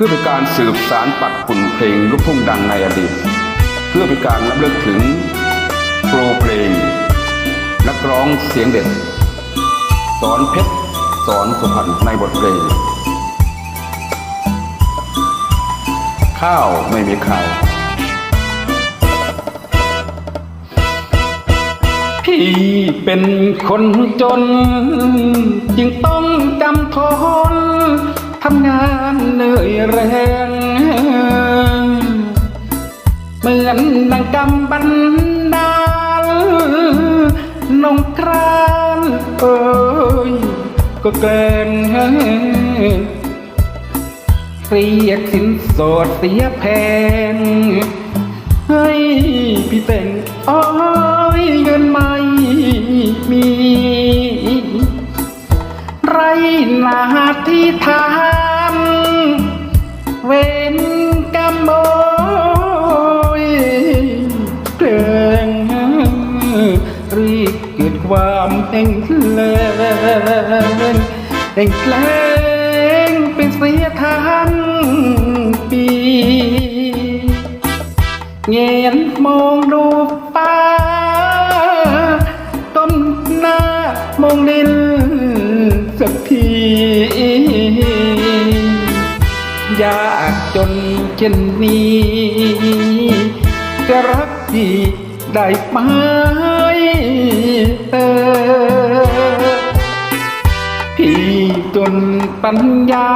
พื่อเป็นการสืบสารปัดฝุ่นเพลงลูกทุ่งดังในอดีต เพื่อเป็นการรำลึกถึงโปรเพลง นักร้องเสียงเด็ด สอนเพชรสอนสุพรรณในบทเพลง ข้าวไม่มีข่าวพี่เป็นคนจน จึงต้องจำทน ทำงานเหนื่อยแรง เหมือนดังกำบันดาลนงครานเอ้ยก็เกลงเรียกสินสอดเสียแพงให้พี่แต่งอ้อยเงินไม่มี ไรนาที่ทำเว้นกรรมโอยเกรงรีบเกิดความเห่งเลงเห่งแกล้งเป็นเสียทั้งปีเงียนมองดูฟ้าต้นหน้ามองดิน สักที ยากจนเช่นนี้ จะรักดีได้ไหมเออพี่จนปัญญา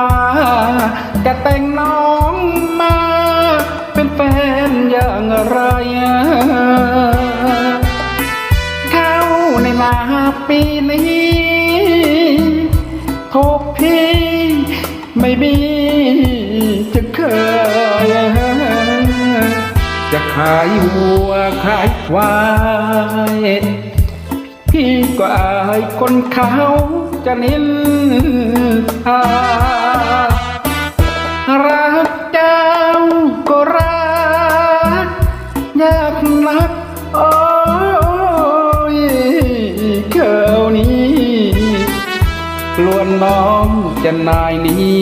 จะแต่งน้องมา เป็นแฟนอย่างไรเข้าในนาปีนี้ ที่ไม่มีจะเคย จะขายวัวขายควายพี่ก็อายคนเขาจะนินทารักเจ้าก็รักยากนัก น้องจะนายนี้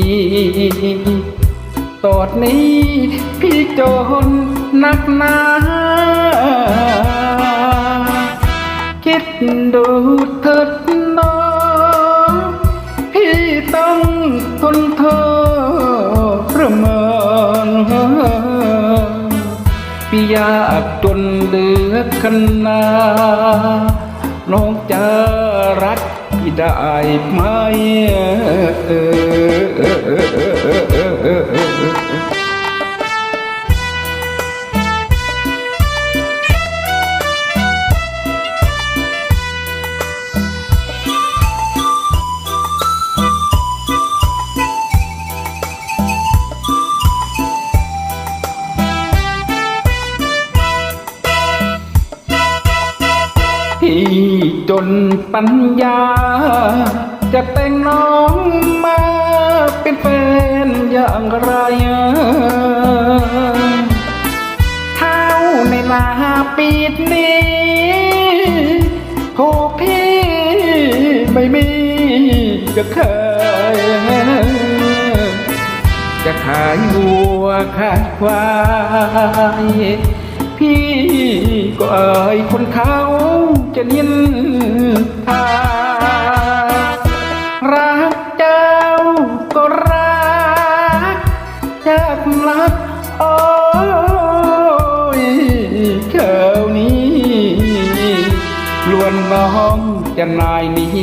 ตอดนี้พี่จนนักหนา คิดดูเถิดน้องพี่ต้องทนเธอประเมินพี่ยากจนเหลือขนาน้องจะรัก ได้ไหม จนปัญญา จะแต่งน้องมาเป็นแฟนอย่างไรเท่าในนาปีนี้โหพี่ไม่มีจะเคยจะขายวัวขายควาย พี่ก็เอ่ยคนเขา จะนินทารักเจ้าก็รักยากนักโอ้ยเขาวนี้ลวนน้องจะนายนี้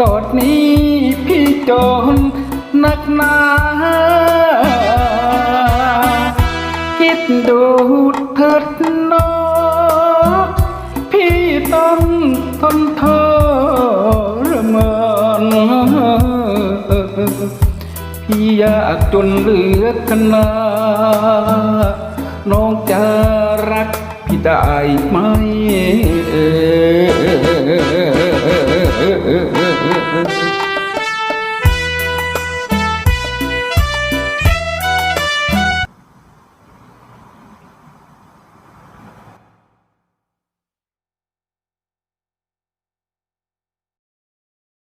ตอดนี้พี่จนนักหนาคิดดูเถิดน้อง พี่อยากจนเหลือขนาน้องจะรักพี่ได้ไหมเออ